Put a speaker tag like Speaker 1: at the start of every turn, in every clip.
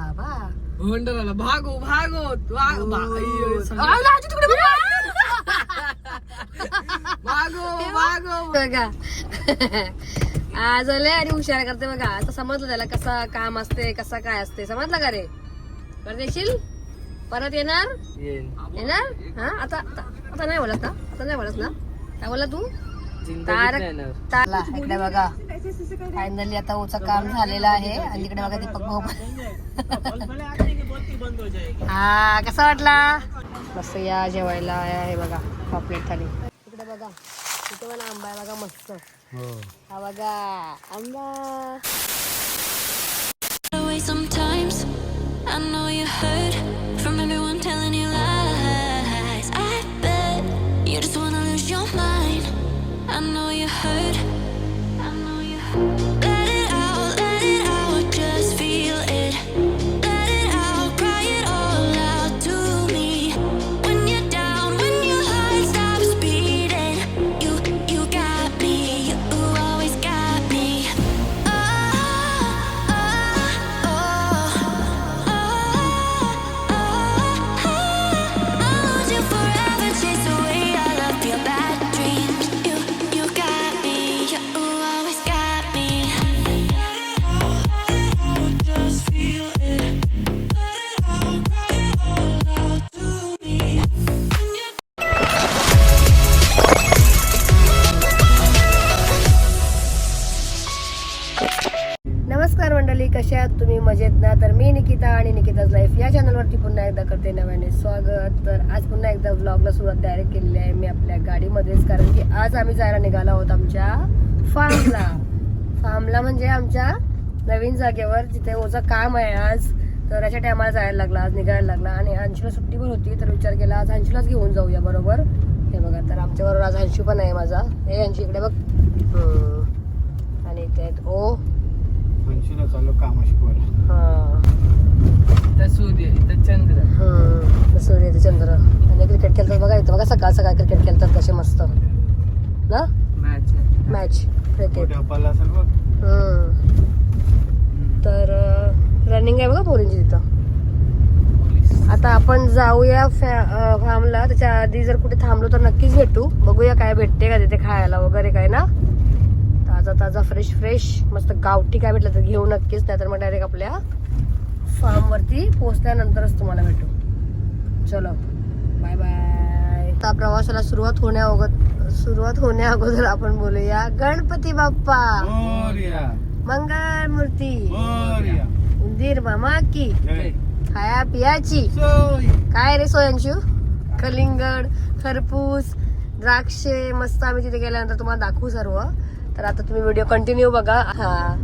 Speaker 1: बाबा.
Speaker 2: भंडाराला भागो भागो. भागो भागो.
Speaker 1: बघा. आज आले आणि हुशार करते बघा. आता समजलं त्याला कसा काम असते कसा काय असते. समजलं का रे? परत येशील? परत येणार? येणार? हा आता आता आता नाही बोलत ना. आता नाही बोलत ना. काय बोला तू? तारक तारला इकडे बघा. फायनली आता ओचं काम झालेलं आहे आणि इकडे बघा दीपक भाऊ हा कसा वाटला? मस्त या जेवायला आहे बघा पापलेट थाली. इकडे बघा इथे पण आंबा आहे बघा मस्त. हा. बघा आंबा. स्वागत तर आज पुन्हा एकदा ब्लॉगला सुरुवात डायरेक्ट केलेली आहे मी आपल्या गाडीमध्येच. कारण की आज आम्ही जायला निघालो आहोत आमच्या फार्मला फार्मला म्हणजे आमच्या नवीन जागेवर जिथे ओझं काम आहे आज. तर याच्या टायमाला जायला लागला आज निघायला लागला. आणि अंशूला सुट्टी पण होती तर विचार केला आज अंशूलाच घेऊन जाऊया बरोबर. हे बघा तर आमच्याबरोबर आज अंशू पण आहे माझा. हे अंशू इकडे बघ. आणि इथे आहेत ओ.
Speaker 3: पंचवीला चालू काम शिकवायला
Speaker 1: हा.
Speaker 2: सूर्य इथं चंद्र
Speaker 1: हम्म. सूर्य इथे चंद्र आणि क्रिकेट खेळतात बघा इथं बघा सकाळ सकाळ क्रिकेट खेळतात कसे मस्त. ना?
Speaker 2: मॅच
Speaker 1: मॅच क्रिकेट तर रनिंग आहे बघा पोरींची तिथं. आता आपण जाऊया फार्मला त्याच्या आधी जर कुठे थांबलो तर नक्कीच भेटू. बघूया काय भेटते का तिथे खायला वगैरे काय ना. ताजा ताजा फ्रेश फ्रेश मस्त गावठी काय भेटलं तर घेऊ नक्कीच. नाहीतर मग डायरेक्ट आपल्या फार्म वरती पोहोचल्यानंतरच तुम्हाला भेटू. चलो. बाय बाय आता प्रवासाला सुरुवात होण्या अगोदर सुरुवात होण्या अगोदर आपण बोलूया. गणपती बाप्पा. मंगळ मूर्ती उंदीर मामा की. खाया पियाची. काय रे सोयांशू? कलिंगड खरपूस द्राक्षे मस्त आम्ही तिथे गेल्यानंतर तुम्हाला दाखवू सर्व. तर आता तुम्ही व्हिडिओ कंटिन्यू बघा. हा.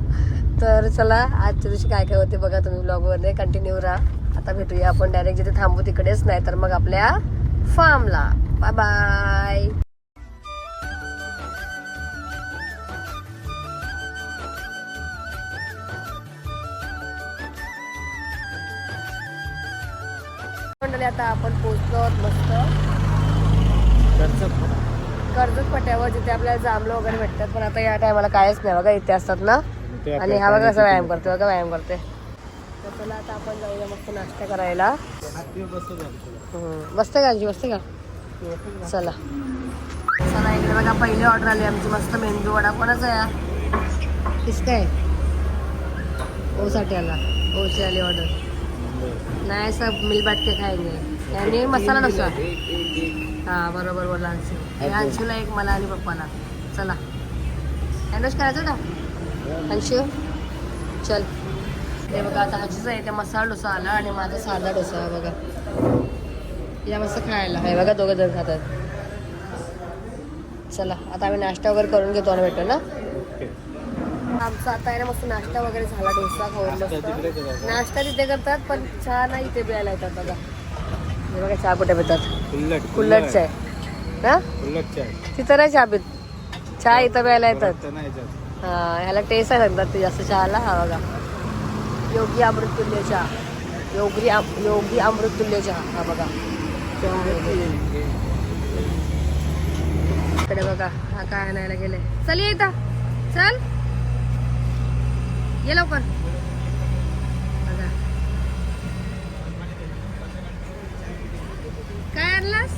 Speaker 1: तर चला आजच्या दिवशी काय काय होते बघा तुम्ही ब्लॉगमध्ये कंटिन्यू राहा. आता भेटूया आपण डायरेक्ट जिथे थांबू तिकडेच नाही तर मग आपल्या फार्मला बाय बाय मंडळी आता आपण पोहोचलो मस्त. कर्जत पट्यावर जिथे आपल्याला जांभळं वगैरे भेटतात. पण आता या टायमाला कायच नाही बघा इथे असतात ना. आणि हा बघा कसा व्यायाम करते बघा व्यायाम करते तर चला आता आपण जाऊया मस्त नाश्ता करायला.
Speaker 3: बसते
Speaker 1: का आजी? बसते का? चला. चला इकडे बघा पहिली ऑर्डर आली आमची मस्त मेंदू वडा. कोणाचा आहे हा? किसका आहे? ओ साठी आला. ओची आली ऑर्डर नाही सब मिल बाट के खाएंगे. आणि मसाला डोसा हा बरोबर बोला अंशू अंशूला एक मला आणि पप्पाला. चला. हँडवॉश करायचं ना अंशू चल. हे बघा आता आजीचा आहे ते मसाला डोसा आला आणि माझा साधा डोसा बघा. या मस्त खायला हे बघा दोघं जण खातात. चला आता आम्ही नाश्ता वगैरे करून घेतो आणि भेटू ना. आमचा आता आहे ना मस्त नाश्ता वगैरे झाला डोसा खाऊन मस्त. नाश्ता तिथे करतात पण चहा नाही इथे प्यायला येतात बघा. हे बघा चहा कुठे पितात.
Speaker 3: कुल्लट
Speaker 1: चाय ना? तिथं नाही चहा पित. चहा इथं प्यायला येतात. हा ह्याला टेस्ट आहे म्हणतात ते जास्त चहाला. हा बघा. योगी अमृततुल्य चहा. योगी योगी अमृततुल्य चहा. हा बघा. इकडे बघा हा काय आणायला गेले चल येता चल. ये लवकर. बघा. काय आणलास?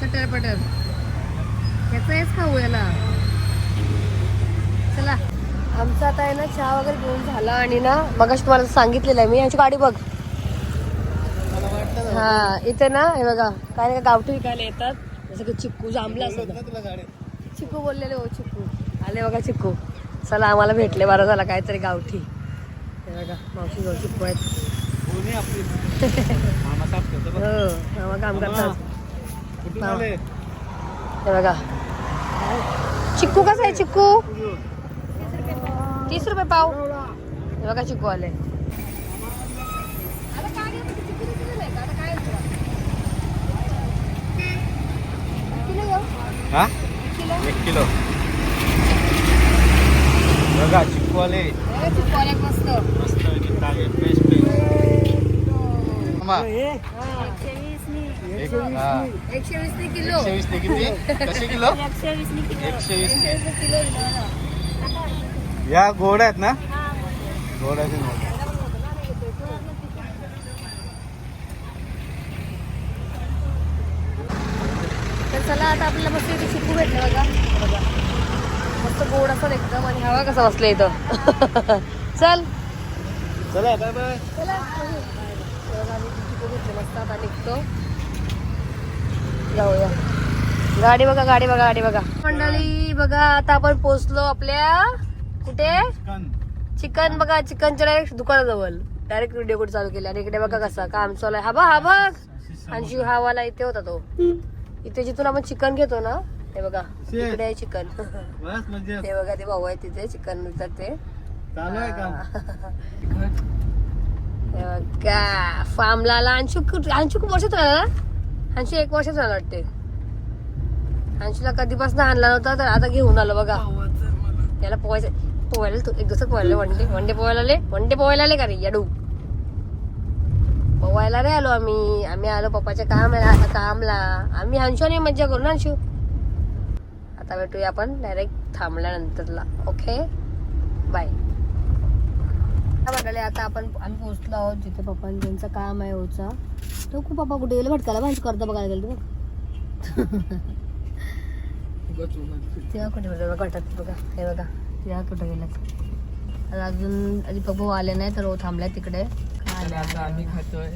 Speaker 1: चटर पटर याचा हेच खाऊ याला. चला. आमचा आता आहे ना चहा वगैरे घेऊन झाला आणि ना मग तुम्हाला सांगितलेलं आहे मी याची गाडी बघ. हा इथे ना हे बघा काय नाही का गावठी विकायला येतात. जसं की चिक्कू जांभला चिक्कू बोललेले हो चिक्कू. आले बघा चिक्कू. चला आम्हाला भेटले बरं झाला काहीतरी गावठी. हे बघा मावशी गाव चिक्कू आहेत. हो मामा काम करतात. हे. बघा. चिक्कू कसं आहे चिक्कू? तीस रुपये पाव. हे बघा चिक्कू आले.
Speaker 3: हा? एक किलो. बघा
Speaker 1: मस्त.
Speaker 3: हा?
Speaker 1: एकशे वीस ने. किलो.
Speaker 3: एकशे वीस ने किती? कसे किलो?
Speaker 1: एकशे वीस ने
Speaker 3: या गोड आहेत ना? गोड आहेत.
Speaker 1: चला आता आपल्याला मस्त इथे चिकू भेटले बघा. बघा मस्त गोड असं एकदम आणि हवा कसा बसला इथं. चल.
Speaker 3: चला बाय बाय
Speaker 1: चला. बघा, आम्ही चिकू घेतले मस्त आता निघतो जाऊया. गाडी बघा गाडी बघा गाडी बघा. मंडळी बघा आता आपण पोहोचलो आपल्या कुठे? चिकन. बघा चिकनच्या डायरेक्ट दुकानाजवळ. डायरेक्ट व्हिडिओ कुठे चालू केले? आणि इकडे बघा कसा काम चालू आहे. हा बघ हा बघ. आणि हा वाला इथे होता तो. इथे जिथून आपण चिकन घेतो ना हे बघा. इकडे आहे चिकन.
Speaker 3: बस म्हणजे.
Speaker 1: ते बघा ते भाऊ आहे तिथे चिकन मिळतात ते. हे. बघा फार्मला आला. अंशू खूप वर्षात राहिला ना? अंशू एक वर्षात राहिला वाटते. अंशूला कधीपासून आणला नव्हता तर आता घेऊन आलो बघा. याला पोहायचं पोहायला तू एक दिवसात पोहायला वन डे वन डे पोहायला आले वन डे पोहायला आले का रे? याडू. पोवायला रे आलो आम्ही. आम्ही आलो पप्पाच्या कामला कामला. आम्ही अंशू आणि मज्जा करू ना अंशू आता भेटूया आपण डायरेक्ट थांबल्यानंतरला. ओके बाय म्हणाले आता आपण आम्ही पोहोचलो आहोत जिथे पप्पा ज्यांचं काम आहे ओचा तो खूप पप्पा कुठे गेलं भटकायला भाजी करता बघायला गेलो बघ. तेव्हा कुठे बघा गटात बघा. हे बघा तेव्हा कुठे गेलात अजून आधी पप्पा आले नाही तर ओ थांबलाय तिकडे. आले,
Speaker 2: आता आम्ही खातोय.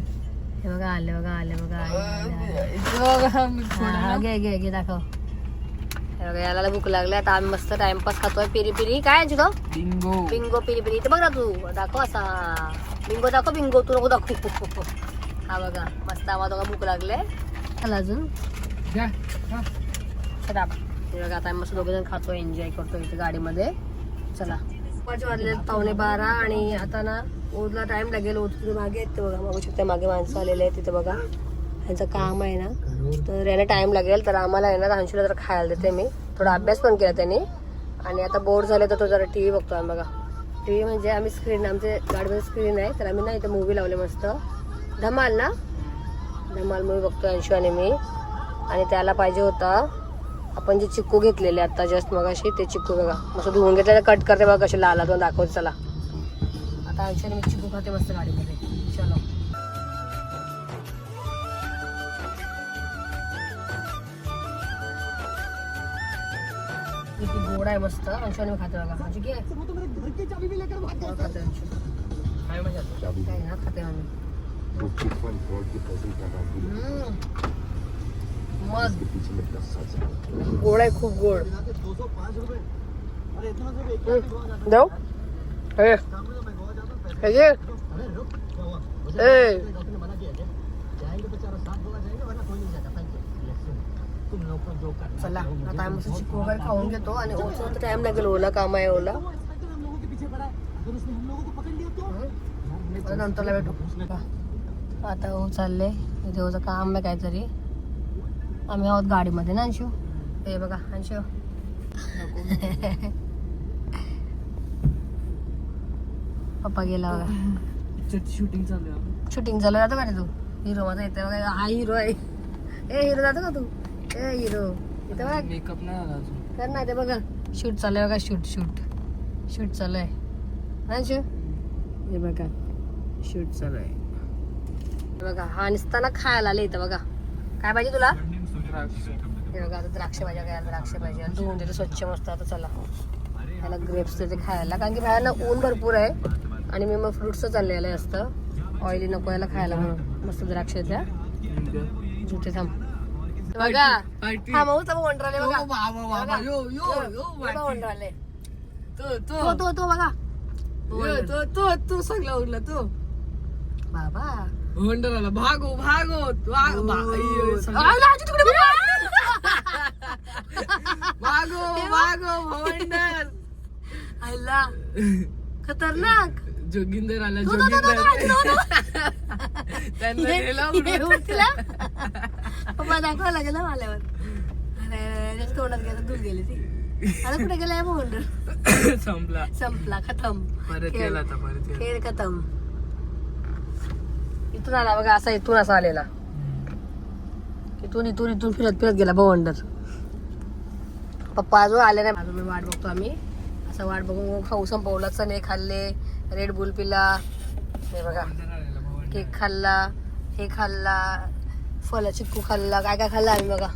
Speaker 1: हे बघा आले बघा आले बघा हा, घे घे घे दाखव. हे बघा याला भूक लागली आता आम्ही मस्त टाइमपास खातोय. पिरी पिरी काय आहे तुझं
Speaker 2: बिंगो.
Speaker 1: बिंगो पिरी पिरी. इथे बघ ना तू दाखव असा. बिंगो दाखव बिंगो तू नको दाखव. हा बघा मस्त आम्हाला दोघा भूक लागले. चला अजून.
Speaker 2: घ्या, खा.
Speaker 1: चला. हे बघा आता आम्ही मस्त दोघे जण खातो एन्जॉय करतो इथे गाडीमध्ये. चला. पाच वाजले पावणे बारा आणि आता ना ओदला टाइम लागेल. ओद तिथे मागे आहेत ते बघा. बघू शकता मागे माणसं आलेले आहेत तिथे बघा. यांचं काम आहे ना. तर याला टाइम लागेल. तर आम्हाला आहे ना अंशूला जरा खायला देते मी. थोडा अभ्यास पण केला त्यांनी. आणि आता बोर्ड झाले तर तो जरा टी व्ही बघतो आम्ही बघा. टी व्ही म्हणजे आम्ही स्क्रीन आमचे गाडीमध्ये स्क्रीन आहे. तर आम्ही ना इथे मूवी लावले मस्त. धमाल ना? धमाल मूवी बघतो अंशू आणि मी. आणि त्याला पाहिजे होता आपण जे चिक्कू घेतलेले आता जस्ट मगाशी ते चिक्कू बघा. मस्त धुवून घेतलेले कट करते बघा कसे लाल दोन दाखवत चला. आता अंशू आणि मी चिक्कू खाते मस्त गाडीमध्ये. चलो. किती गोड आहे मस्त. अंशू मी खाते बघा. अंशू घे अंशू. खाते आम्ही. मस्त गोड आहे खूप गोड. जाऊ. चला आता आम्ही मस्त चिकू वगैरे खाऊन घेतो आणि टाइम लागेल ओला काम आहे ओला. नंतरला भेटू. आता हो चालले काम आहे काहीतरी. आम्ही आहोत गाडीमध्ये ना अंशू? हे बघा अंशू. पप्पा गेला बघा.
Speaker 2: शूटिंग चालू
Speaker 1: शूटिंग चालू जातो का रे तू? हिरो माझा येते बघा. हा हिरो आहे. ए हिरो जातो का तू? ए हिरो. इथे बघ.
Speaker 2: मेकअप नाही आला अजून.
Speaker 1: कर ना ते बघा. शूट चालू आहे बघा शूट शूट शूट चालू आहे. अंशू? हे बघा. शूट चालू आहे. बघा हा निसताना खायला आले इथं बघा. काय पाहिजे तुला? आता द्राक्ष भाज्या काय द्राक्ष पाहिजे आणि धुवून देते स्वच्छ मस्त आता चला. त्याला ग्रेप्स देते खायला. कारण की बाहेर ऊन भरपूर आहे. आणि मी मग फ्रुट्स चाललेलं आहे असतं. ऑइली नको याला खायला म्हणून. मस्त द्राक्ष द्या जुते थांब. बघा. हा मऊ तर वंडराले बघा.
Speaker 2: ओ बाबा बाबा यो यो यो पार्टी.
Speaker 1: वंडराले
Speaker 2: तो
Speaker 1: तो.
Speaker 2: तो
Speaker 1: तो तो बघा.
Speaker 2: तो तो तू सगळा उरला तो.
Speaker 1: बाबा.
Speaker 2: होंडराला भागो भागो
Speaker 1: तिकडे.
Speaker 2: भागो भागो होंडर
Speaker 1: आला खतरनाक.
Speaker 2: जोगिंदर. आला जोगिंदर. त्यांना
Speaker 1: दाखवा लागेल ना माल्यावर. तोंडात गेलं दूध गेली ती. आता कुठे गेलाय वंडर
Speaker 2: संपला.
Speaker 1: संपला खतम.
Speaker 2: परत. गेला
Speaker 1: खतम. इथून आला बघा असा इथून असा आलेला. इथून इथून इथून फिरत फिरत गेला भवंडर पप्पा अजून आले नाही. अजून मी वाट बघतो आम्ही. असं वाट बघून खाऊ संपवला चणे खाल्ले रेड बुल पिला. हे बघा केक खाल्ला हे खाल्ला फला चिक्कू खाल्ला काय काय खाल्ला आम्ही बघा.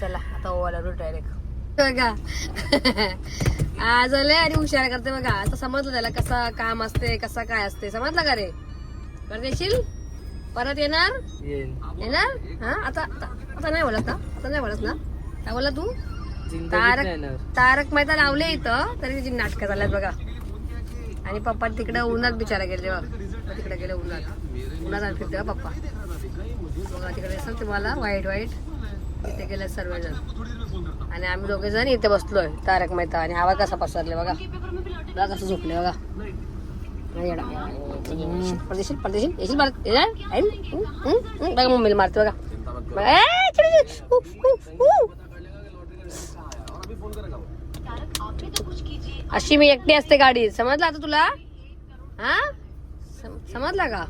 Speaker 1: चला आता ओवाला रोट डायरेक्ट बघा. आज आले आणि हुशार करते बघा. आता समजलं त्याला कसा काम असते कसा काय असते. समजलं का रे? परत येशील? परत येणार?
Speaker 2: येईल.
Speaker 1: येणार? हा आता आता नाही बोलत ना? आता नाही बोलत ना? काय बोला तू? तारक. तारक मेहता लावले इथं तरी तिची नाटकं झाल्यात बघा. आणि पप्पा तिकडे उन्हात बिचारा गेले बघ तिकडे गेले उन्हात. उन्हात फिरते पप्पा. बघा तिकडे असेल तुम्हाला वाईट वाईट तिथे गेले सर्वजण. आणि आम्ही दोघे जण इथे बसलोय तारक मेहता. आणि हवा कसा पसरले बघा. बघा कसं झोपले बघा. परदेशील परदेशील येशील भारत येणार? येईन? हम्म, हम्म, हम्म. बघा मम्मीला मारते बघा. अशी मी एकटी असते गाडीत समजला आता तुला हा सम- समजला का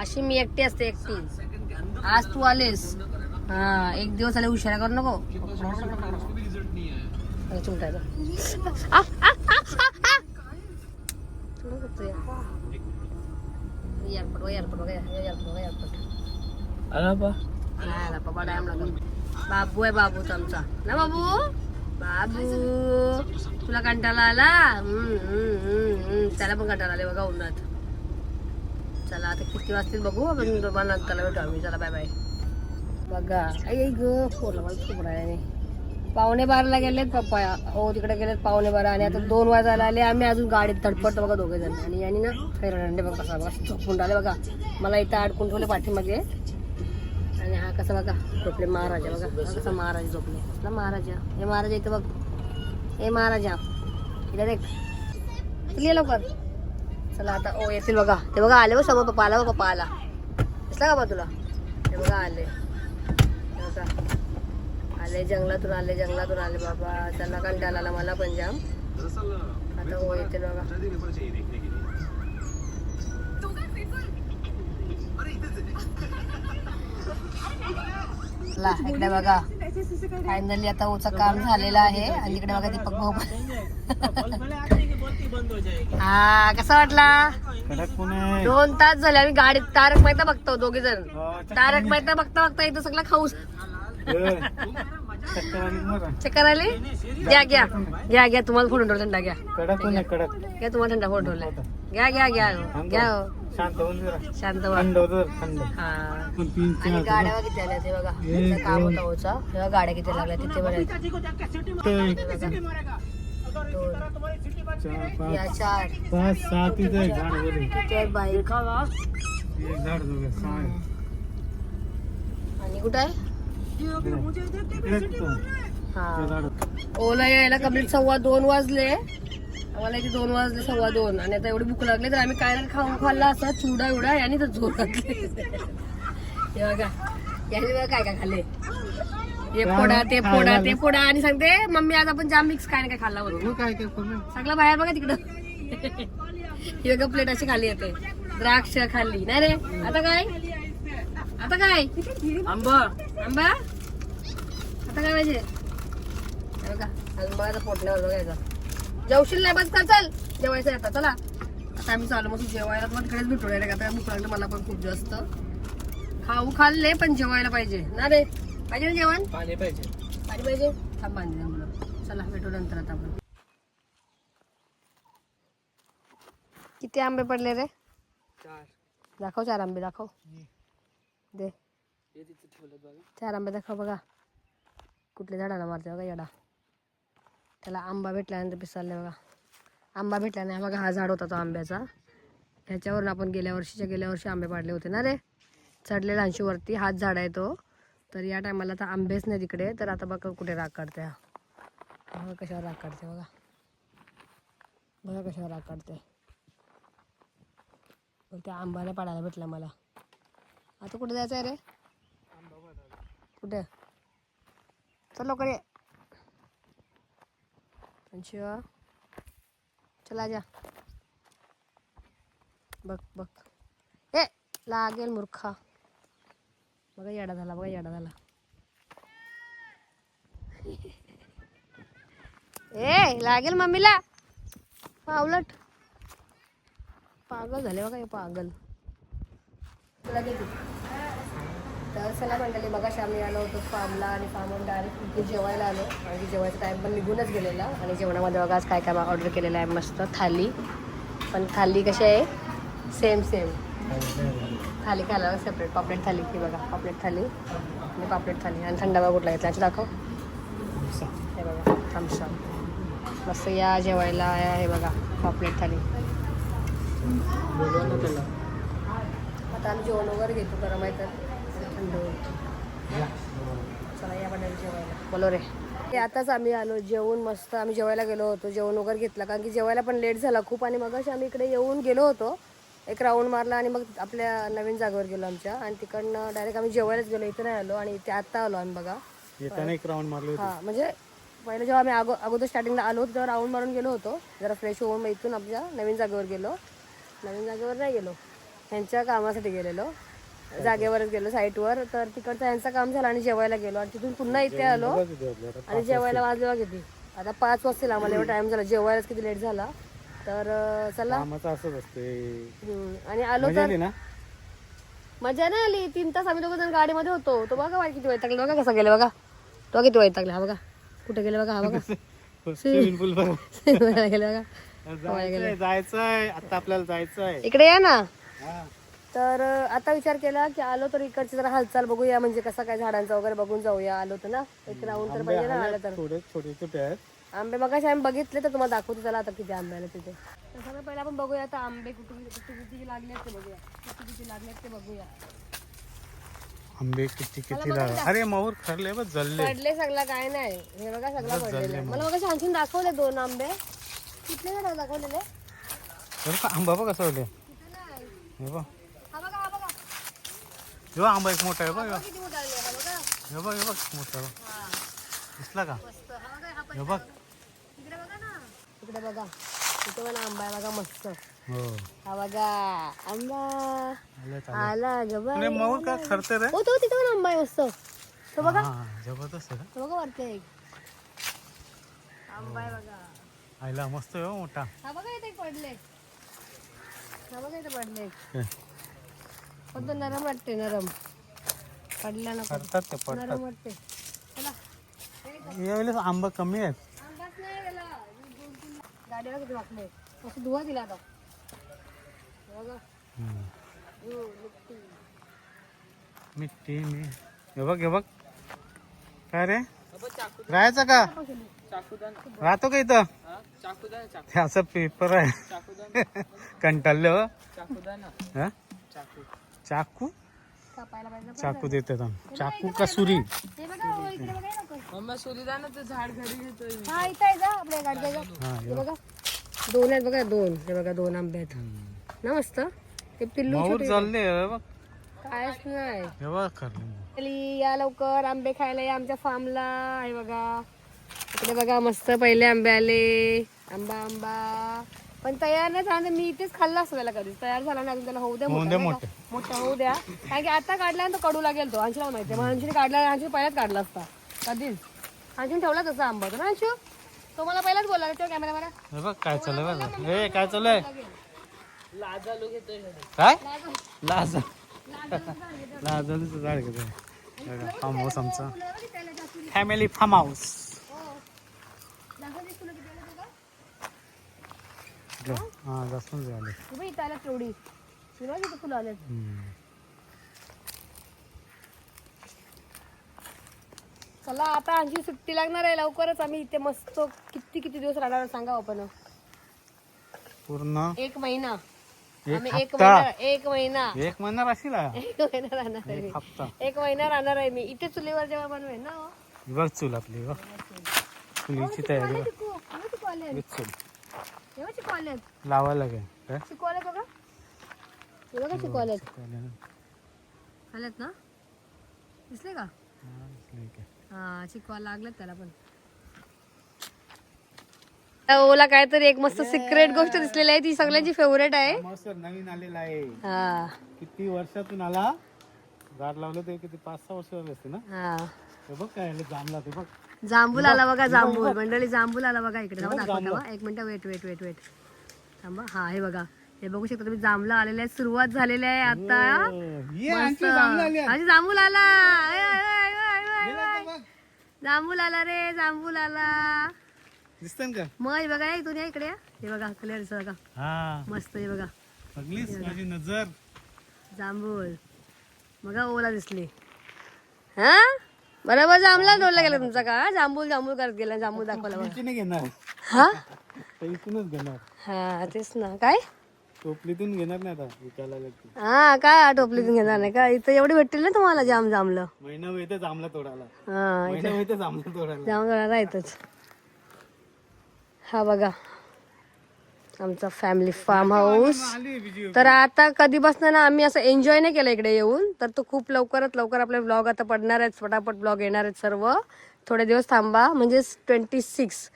Speaker 1: अशी मी एकटी असते एकटी आज तू आलेस हा एक दिवस आले उशिरा करू नको चिमटायचं. आ, आ, आ, आ, आ. थोडं करतोय. एअरपोर्ट व एअरपोर्ट बघा एअरपोर्ट व एअरपोर्ट
Speaker 2: आला बा
Speaker 1: नाही आला पप्पा टाइम लागत बाबू आहे बाबूच आमचा ना बाबू बाबू तुला कंटाळा आला हम्म, हम्म, हम्म, हम्म. त्याला पण कंटाळा आले बघा उन्हात चला आता किती वाजतील बघू आपण तुम्हाला नंतर भेटू आम्ही चला बाय बाय बघा आई आई ग पोरला मला खूप राहिले पावणे बाराला गेलेत पप्पा हो तिकडे गेलेत पावणे बारा. आणि आता दोन वाजायला आले आम्ही अजून गाडीत तडफडतो बघा दोघे जण. आणि यांनी ना फैरंडे बघा कसा बघा झोपून राहिले बघा. मला इथं अडकून ठेवले पाठीमागे. आणि हा कसा बघा झोपले महाराजा बघा. कसा महाराज झोपले. कसला महाराजा? हे महाराजा इथं बघ. हे महाराजा. इथं देख. चल ये लवकर. चला आता ओ येतील बघा. ते बघा आले बघ समोर पप्पा आला बघा पप्पा आला. दिसला का बा तुला? ते बघा आले. बघा. आले जंगलातून आले जंगलातून आले बाबा. त्यांना कंटाळा आला मला पण जाम. आता हो येतील बघा. ला इकडे बघा. फायनली आता ओचं काम झालेलं आहे. आणि इकडे बघा दीपक भाऊ हा कसा वाटला? दोन तास झाले आम्ही गाडीत तारक मेहता बघतो दोघे जण तारक मेहता बघता बघता इथं सगळं खाऊ चक्कर आले घ्या घ्या. घ्या घ्या तुम्हाला फोटो ठेवला थंडा घ्या.
Speaker 3: कडक कडक.
Speaker 1: घ्या तुम्हाला थंडा फोटो ठेवलाय. घ्या घ्या घ्या. घ्या हो.
Speaker 3: शांत होऊन जरा.
Speaker 1: शांत
Speaker 3: थंड
Speaker 1: हा. गाड्या बघा किती आल्या ते बघा. काम होतं ओचा तेव्हा गाड्या किती लागल्या तिथे बरं
Speaker 3: चार
Speaker 1: या
Speaker 3: पाच झाड गेले
Speaker 1: तिथे बाईक. आणि कुठं आहे?
Speaker 3: तो.
Speaker 1: हा।
Speaker 3: ते
Speaker 1: ओला यायला कंप्लीट सव्वा दोन वाजले. आम्हाला इथे दोन वाजले सव्वा दोन. आणि आता एवढी भूक लागली तर आम्ही काय नाही खाऊन खाल्ला असा? चिवडा एवढा आणि तर झोप घातली हे बघा. याने बघा काय काय खाल्ले. हे फोडा ते फोडा ते फोडा. आणि सांगते मम्मी आज आपण जाम मिक्स काय नाही काय खाल्ला
Speaker 3: तू काय करू
Speaker 1: सगळं बाहेर बघा तिकडं. ही बघा प्लेट अशी खाली येते. द्राक्ष खाल्ली. नाही रे आता काय? आता काय?
Speaker 2: आंबा.
Speaker 1: आंबा आता काय पाहिजे? बघा आंबाचा पोटल्यावर बघायचा जेवशील नाही बस चल चल जेवायचं आता चला. आता आम्ही चालू मस्त जेवायला पण इकडेच भेटू नाही आता भूक लागलं मला पण खूप जास्त खाऊ खाल्ले पण जेवायला पाहिजे. ना रे? पाहिजे ना जेवण?
Speaker 2: पाणी पाहिजे.
Speaker 1: पाणी पाहिजे? थांब पाणी मुलं. चला भेटू नंतर आता आपण. किती आंबे पडले रे?
Speaker 2: चार.
Speaker 1: दाखव चार आंबे दाखव. दे. चार आंबे दाखव बघा. कुठल्या झाडाला मारते बघा येडा. त्याला आंबा भेटल्यानंतर पिसाले बघा. आंबा भेटला नाही. बघा हा झाड होता तो आंब्याचा. ह्याच्यावरून आपण गेल्या वर्षीच्या गेल्या वर्षी आंबे पाडले होते ना रे? चढलेला अंशीवरती हाच झाड आहे तो. तर या टायमाला तर आंबेच नाही तिकडे तर आता बघा कुठे राग काढते हा बघा कशावर राग काढते बघा. बघा कशावर राग काढते पण त्या आंबाला पाडायला भेटला मला. आता कुठे जायचं आहे रे? कुठे? चल लवकर ये. पंचवा चला जा. बघ बघ. ए लागेल मूर्खा. बघा येडा झाला बघा येडा झाला. ए लागेल मम्मीला. पावलट. पागल झाले बघा हे पागल. तर चला मंडळी बघा आम्ही आलो होतो फार्मला आणि फार्मवर डायरेक्ट इथे जेवायला आलो. आणि जेवायचा टाईम पण निघूनच गेलेला. आणि जेवणामध्ये बघा आज काय काय ऑर्डर केलेलं आहे. मस्त थाली. पण थाली कशी आहे? सेम सेम थाली खायला सेपरेट पापलेट थाली की बघा पापलेट थाली आणि पापलेट थाली. आणि थंडाबा कुठला घेतला? दाखव. हे बघा थम्सअप मस्त या जेवायला आहे हे बघा पापलेट थाली. आता आम्ही जेवण वगैरे घेतो गरम आहे तर. चला या जेवायला. बोलो रे. हे आताच आम्ही आलो जेवून मस्त आम्ही जेवायला गेलो होतो जेवण वगैरे घेतलं कारण की जेवायला पण लेट झाला खूप आणि मग आम्ही इकडे येऊन गेलो होतो एक राऊंड मारला आणि मग आपल्या नवीन जागेवर गेलो आमच्या आणि तिकडनं डायरेक्ट आम्ही जेवायलाच गेलो इथे नाही आलो आणि इथे आत्ता आलो आम्ही बघा.
Speaker 3: येताना एक राऊंड मारले होते.
Speaker 1: हा म्हणजे पहिलं जेव्हा आम्ही अगो अगोदर स्टार्टिंगला आलो होतो तेव्हा राऊंड मारून गेलो होतो जरा फ्रेश होऊन मग इथून आपल्या नवीन जागेवर गेलो. नवीन जागेवर नाही गेलो ह्यांच्या कामासाठी गेलेलो. जागेवरच गेलो साईटवर. तर तिकडचं ह्यांचं काम झालं आणि जेवायला गेलो. आणि तिथून पुन्हा इथे आलो. आणि जेवायला वाजले बघा किती? आता पाच वाजतील आम्हाला एवढा टाइम झाला. जेवायलाच किती लेट झाला. तर चला. आणि आलो
Speaker 3: मजा
Speaker 1: तर मजा नाही आली. तीन तास आम्ही दोघं जण गाडीमध्ये होतो. तो बघा वाईट किती वैतागले. बघा कसा गेले बघा. तो किती वैतागले हा बघा. कुठे गेले बघा हा बघा.
Speaker 3: स्विमिंग पूल
Speaker 1: बघा. गेले बघा.
Speaker 3: जायचंय आता आपल्याला जायचंय.
Speaker 1: इकडे या ना. तर आता विचार केला की आलो तर इकडची जरा हालचाल बघूया म्हणजे कसा काय झाडांचा वगैरे बघून जाऊया. आलो तर ना एक राऊंड तर पाहिजे ना आलं तर.
Speaker 3: थोडे छोटे छोटे आहेत.
Speaker 1: आंबे बघा आम्ही बघितले तर तुम्हाला दाखवतो चला आता किती आंबे आले तिथे. तर सगळं पहिला आपण बघूया आता आंबे कुठे कुठे किती लागले आहेत ते बघूया. किती किती लागले आहेत ते बघूया.
Speaker 3: आंबे किती किती लागले? अरे माहूर खरले बघ जल्ले
Speaker 1: पडले सगळा काय नाही. हे बघा सगळा पडलेला आहे. मला बघा छान दाखवले दोन आंबे. झाड दाखवलेले?
Speaker 3: बरं का आंबा बघ कसं होते हा बघा.
Speaker 1: हे बघ
Speaker 3: आंबा एक मोठा आहे बघ. हे बघ.
Speaker 1: किती मोठा आले हा बघा.
Speaker 3: हे बघ हे बघ मोठा बघ.
Speaker 1: हा.
Speaker 3: दिसला का?
Speaker 1: मस्त. हा बघा हा पण
Speaker 3: हे बघ.
Speaker 1: इकडे बघा ना. इकडे बघा. इथे पण आंबा आहे बघा मस्त.
Speaker 3: हो.
Speaker 1: हा बघा आंबा.
Speaker 3: आलं चालेल.
Speaker 1: आला ग बाई.
Speaker 3: अरे माहूर का खरते रे
Speaker 1: ओ तो तिथे पण आंबा आहे मस्त. तो बघा.
Speaker 3: हा जबरदस्त आहे
Speaker 1: तो बघा वरती एक. आंबा आहे बघा.
Speaker 3: का आईला मस्त आहे हो मोठा.
Speaker 1: हा बघा इथे एक पडले. हा बघा इथे पडले. एक.
Speaker 3: हे,
Speaker 1: पण तो नरम वाटते नरम. पडला नको.
Speaker 3: खरतात ते पडतात.
Speaker 1: नरम वाटते. चला.
Speaker 3: यावेळेस आंबा कमी आहेत.
Speaker 1: आंबाच नाही गेला. दोन तीन गाडीला किती वाटले असं धुवा दिला आता. बघा
Speaker 3: हम्म.
Speaker 1: मिट्टी.
Speaker 3: मी. हे बघ हे बघ. काय रे? राहायचं का? राहतो का इथं?
Speaker 2: हा
Speaker 3: असं पेपर आहे. कंटाळले. हो? हा?
Speaker 2: चाकू?
Speaker 3: चाकू
Speaker 1: कापायला पाहिजे ना.
Speaker 3: चाकू देतात आम. चाकू का सुरी?
Speaker 1: हे बघा हो, इकडे बघा हे नको.
Speaker 2: मम्मा सोली द्या ना ते झाड घरी घेतोय. मी.
Speaker 1: हा इथं आहे जा आपल्या गाडीच्या जा.
Speaker 3: हा
Speaker 1: हे
Speaker 3: हे बघ.
Speaker 1: दोन आहेत बघा दोन. हे बघा दोन आंबे आहेत. ना मस्त? ते पिल्लू छोटे.
Speaker 3: चालले हे बघ.
Speaker 1: कायच नाही.
Speaker 3: हे बघ खरले
Speaker 1: चली, या लवकर आंबे खायला या आमच्या फार्मला हे बघा. इकडे बघा मस्त पहिले आंबे आले. आंबा आंबा. पण तयार नाही झाला मी इथेच खाल्ला असतो त्याला कधी तयार झाला नाही अजून त्याला. होऊ द्या मोठा नाही का? मोठा होऊ द्या. कारण की आता काढल्यानंतर कडू लागेल तो अंशूला माहिती आहे. अंशूने काढला अंशू पहिलाच काढला असता. कधीच. अंशून ठेवला तसा आंबा होता ना अंशू? तो मला पहिलाच बोलला तेव्हा कॅमेरा मला
Speaker 3: हे बघ काय चालू आहे बघ. हे काय चालू आहे. काय? लाज. लाजलीचं झाड घेतो बघा फार्म हाऊस आमचा. फॅमिली फार्म हाऊस हा जास्त झाले.
Speaker 1: तुम्ही इथं आल्यात तेवढी. तुला किती फुलं आल्यात चला आता आणखी सुट्टी लागणार आहे लवकरच आम्ही इथे मस्त किती किती दिवस राहणार आहे सांगा आपण.
Speaker 3: पूर्ण?
Speaker 1: एक महिना.
Speaker 3: एक
Speaker 1: आम्ही एक
Speaker 3: हप्ता?
Speaker 1: महिना एक महिना.
Speaker 3: एक महिना राशील हा.
Speaker 1: एक महिना राहणार आहे मी.
Speaker 3: एक हप्ता.
Speaker 1: एक महिना राहणार आहे मी. इथे चुलीवर जेव्हा बनवेन ना हो.
Speaker 3: ही बघ चूल आपली बघ चुलीची तयारी बघ चूल.
Speaker 1: केव्हा चिकू आलेत?
Speaker 3: लावायला काय? काय
Speaker 1: बघा बघा ना? दिसले का?
Speaker 3: हा.
Speaker 1: हा लागलेत त्याला पण. त्या ओला काहीतरी एक मस्त सिक्रेट गोष्ट दिसलेली आहे ती सगळ्यांची फेवरेट आहे.
Speaker 3: तर नवीन आलेला आहे.
Speaker 1: हा.
Speaker 3: किती वर्षातून आला? झाड लावलं ते किती पाच सहा वर्ष झाले असते ना?
Speaker 1: हा.
Speaker 3: हे बघ काय आलं, जांभला ते बघ.
Speaker 1: जांभूल आला बघा जांभूल मंडळी जांभूल आला बघा इकडे. थांबा दाखवा थांबा. एक minute wait wait wait wait थांबा. हा हे बघा. हे बघू शकता तुम्ही जांभला आलेले आहे सुरुवात झालेली आहे आता.
Speaker 3: आहेत.
Speaker 1: आजी जांभूल आला? जांभूल आला रे जांभूल आला.
Speaker 3: का?
Speaker 1: मग हे बघा इथून या इकडे. हे बघा क्लिअर बघा.
Speaker 3: हा.
Speaker 1: मस्त हे बघा.
Speaker 3: माझी नजर.
Speaker 1: जांभूल बघा ओला दिसली. हा? बरोबर जांभला डोलला गेला तुमचा का? जांभूल जांभूल करत गेला जांभूल दाखवला बघा.
Speaker 3: टोपलीतून घेणार.
Speaker 1: हा?
Speaker 3: इथूनच घेणार.
Speaker 1: हा तेच ना. काय?
Speaker 3: टोपलीतून घेणार नाही आता विकायला लागते
Speaker 1: हा काय टोपलीतून घेणार नाही? का इथं एवढी भेटतील ना तुम्हाला जाम जांभलं?
Speaker 3: महिना जांभला तोडायला.
Speaker 1: हा
Speaker 3: महिना
Speaker 1: जाम हा बघा. आमचा फॅमिली फार्म हाऊस तर आता कधीपासून ना आम्ही असं एन्जॉय नाही केलं इकडे येऊन. तर तो खूप लवकरात लवकर आपले ब्लॉग आता पडणार आहेत. पटापट ब्लॉग येणार आहेत सर्व. थोडे दिवस थांबा. म्हणजे ट्वेंटी सिक्स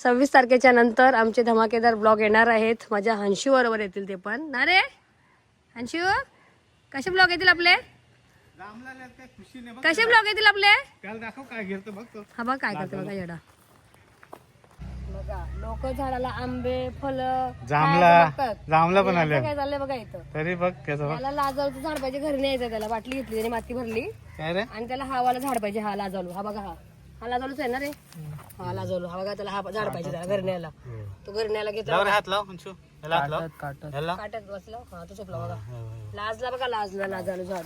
Speaker 1: सव्वीस तारखेच्या नंतर आमचे धमाकेदार ब्लॉग येणार आहेत. माझ्या हंशू बरोबर येतील ते पण. ना रे? हंशू कसे ब्लॉग येतील आपले?
Speaker 3: काय
Speaker 1: कसे ब्लॉग येतील आपले?
Speaker 3: काय घेतो बघ तो.
Speaker 1: हा बघ काय करते बघा येडा. लोक झाडाला आंबे फळं बघतात.
Speaker 3: जांभला पण आल्या
Speaker 1: काय झालंय बघा इथं.
Speaker 3: तरी बघ
Speaker 1: त्याला लाजाळूचं झाड पाहिजे घरी न्यायचं त्याला. बाटली घेतली त्याने माती भरली.
Speaker 3: काय रे?
Speaker 1: आणि त्याला हा वाला झाड पाहिजे हा लाजालू हा बघा हा. हा लाजालूच आहे ना रे? हा लाजालू हा बघा त्याला हा झाड पाहिजे त्याला घरी न्यायला. तो घरी न्यायला घेतला
Speaker 3: लाव रे हात लाव अंशू. याला हात लाव. याला
Speaker 1: काट्यात बसला. हा तो चुकला बघा. लाजला बघा लाजला लाजालू झाड.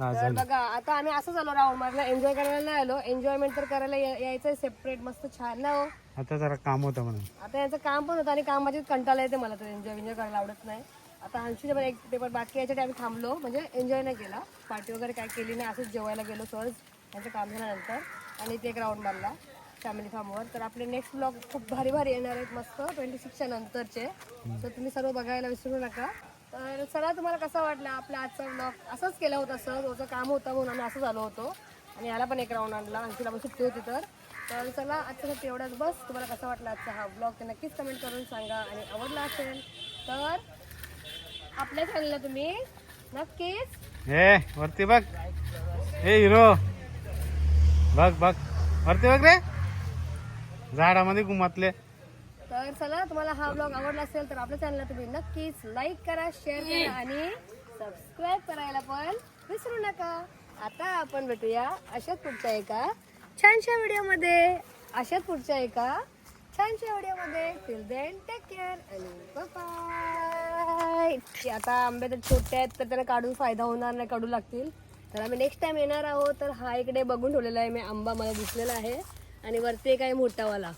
Speaker 3: हा,
Speaker 1: तर बघा आता आम्ही असंच आलो राऊंड मारला. एन्जॉय करायला नाही आलो. एन्जॉयमेंट तर करायला या- यायचंय सेपरेट मस्त छान ना हो.
Speaker 3: आता जरा काम होतं म्हणून.
Speaker 1: आता याचं काम पण होतं आणि कामाचीच कंटाळा येते मला तर एन्जॉय एन्जॉय करायला आवडत नाही. आता हंशीचे पण एक पेपर बाकी याच्या आम्ही थांबलो. म्हणजे एन्जॉय नाही केला. पार्टी वगैरे काय केली नाही. असंच जेवायला गेलो सहज. यांचं काम झाल्यानंतर. आणि ते एक राऊंड मारला. फॅमिली फार्मवर तर आपले नेक्स्ट ब्लॉग खूप भारी भारी येणार आहेत. मस्त. ट्वेंटी सिक्सच्या नंतरचे. तर तुम्ही सर्व बघायला विसरू नका. तर चला तुम्हाला कसा वाटला आपला आजचा ब्लॉग असंच केला होता सर होतं काम होतं म्हणून आम्ही असं झालो होतो. आणि याला पण एक राऊंड आणला. आणखीला पण सुट्टी होती तर. तर चला आजच्यासाठी एवढाच. बस तुम्हाला कसा वाटला आजचा हा ब्लॉग ते नक्कीच कमेंट करून सांगा. आणि आवडला असेल तर आपल्या चॅनलला तुम्ही नक्कीच
Speaker 3: ए वरती बघ. ए हिरो. बघ बघ. वरती बघ रे. झाडामध्ये गुमातले
Speaker 1: तर चला तुम्हाला हा ब्लॉग आवडला असेल तर आपल्या चॅनलला तुम्ही नक्कीच लाईक करा शेअर करा आणि सबस्क्राईब करायला पण विसरू नका. आता आपण भेटूया अशाच पुढच्या एका छानशा व्हिडिओमध्ये. अशाच पुढच्या एका छानशा व्हिडिओमध्ये. Till then take care bye आता आंबे तर छोटे आहेत तर त्याला काढून फायदा होणार नाही काढू लागतील. तर आम्ही नेक्स्ट टाइम येणार आहोत तर हा इकडे बघून ठेवलेला आहे मी आंबा मला दिसलेला आहे. आणि वरती एक आहे मोठावाला.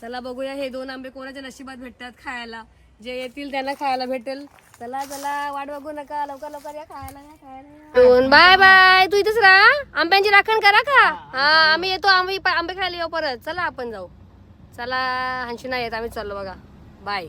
Speaker 1: चला बघूया हे दोन आंबे कोणाच्या नशिबात भेटतात खायला. जे येतील त्यांना खायला भेटेल. चला चला वाट बघू नका. लवकर लवकर या खायला या खायला बाय बाय. तू इथेच राहा. आंब्यांची राखण करा का? हा. आम्ही येतो. आम्ही आंबे खायला येऊ परत. चला आपण जाऊ. चला हंशी नाही येत. आम्ही चाललो बघा. बाय.